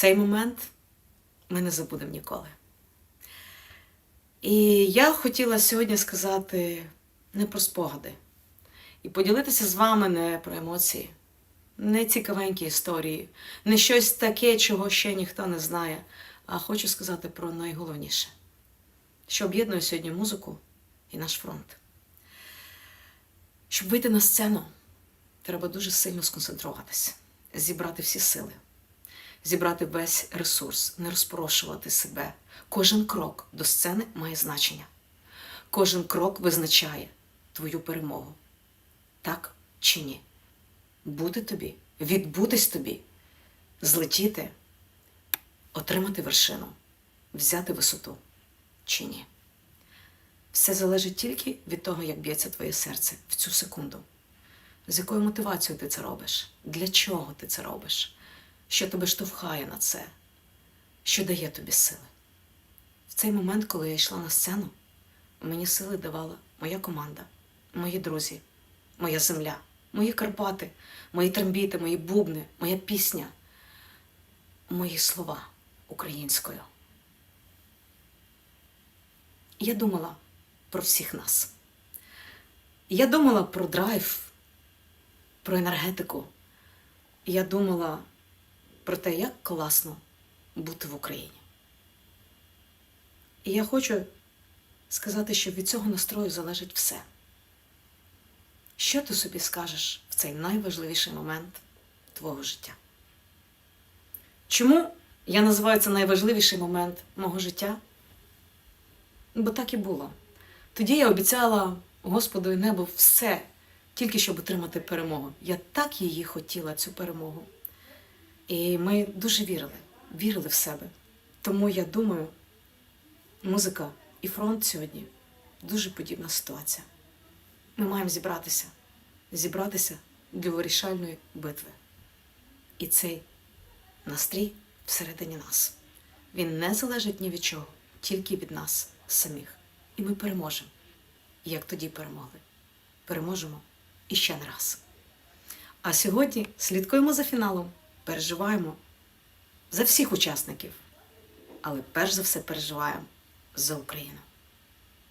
Цей момент ми не забудемо ніколи. І я хотіла сьогодні сказати не про спогади і поділитися з вами не про емоції, не цікавенькі історії, не щось таке, чого ще ніхто не знає, а хочу сказати про найголовніше, що об'єднує сьогодні музику і наш фронт. Щоб вийти на сцену, треба дуже сильно сконцентруватися, зібрати всі сили, зібрати весь ресурс, не розпорошувати себе. Кожен крок до сцени має значення. Кожен крок визначає твою перемогу. Так чи ні? Бути тобі, відбутись тобі, злетіти, отримати вершину, взяти висоту чи ні. Все залежить тільки від того, як б'ється твоє серце в цю секунду. З якою мотивацією ти це робиш? Для чого ти це робиш? Що тебе штовхає на це? Що дає тобі сили? В цей момент, коли я йшла на сцену, мені сили давала моя команда, мої друзі, моя земля, мої Карпати, мої трембіти, мої бубни, моя пісня, мої слова українською. Я думала про всіх нас. Я думала про драйв, про енергетику. Я думала про те, як класно бути в Україні. І я хочу сказати, що від цього настрою залежить все. Що ти собі скажеш в цей найважливіший момент твого життя? Чому я називаю це найважливіший момент мого життя? Бо так і було. Тоді я обіцяла Господу і небу все, тільки щоб отримати перемогу. Я так її хотіла, цю перемогу. І ми дуже вірили, вірили в себе. Тому я думаю, музика і фронт сьогодні дуже подібна ситуація. Ми маємо зібратися, зібратися для вирішальної битви. І цей настрій всередині нас. Він не залежить ні від чого, тільки від нас самих. І ми переможемо. Як тоді перемогли. Переможемо і ще не раз. А сьогодні слідкуємо за фіналом, переживаємо за всіх учасників, але перш за все переживаємо за Україну.